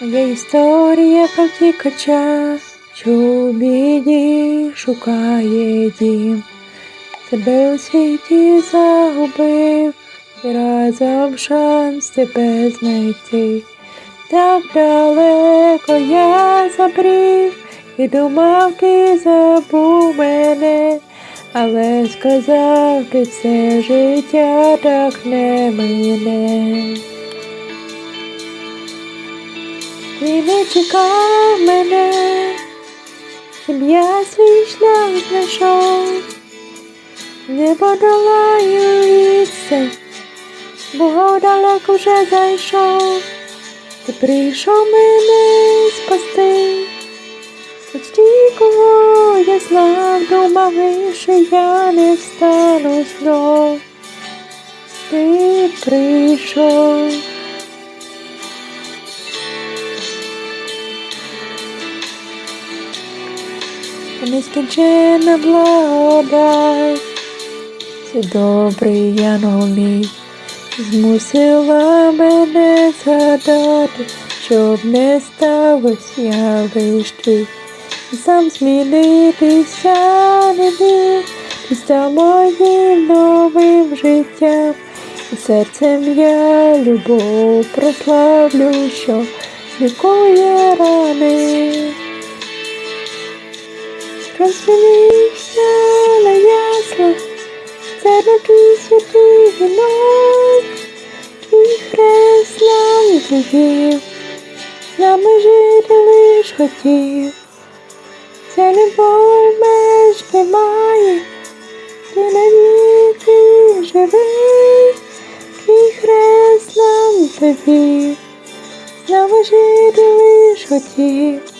Моя історія про втікача, що у біді шукає дім. Тебе у світі загубив, і разом шанс тебе знайти. Так далеко я забрів, і думав, ти забув мене, але сказав ти все життя так не мине. Ти не чекав мене, я свій шлях знайшов, не подолаю відстань, бо далеко вже зайшов, ти прийшов мене спасти, хоч ті, кого я знав, думали, що я не встану знов, ти прийшов. Нескінченна благодать, це добрий янгол мій, змусила мене згадати, щоб не сталося я лиш. Сам змінитися не міг, ти став моїм новим життям, і серцем я любов прославлю, що лікує рани. Розмінився на ясла, це такий святий вінок, твій хрест нам звів, з нами жити лиш хотів, ця любов меж немає, ти навіки живий, твій хрест нам завів, нами жити лиш хотів.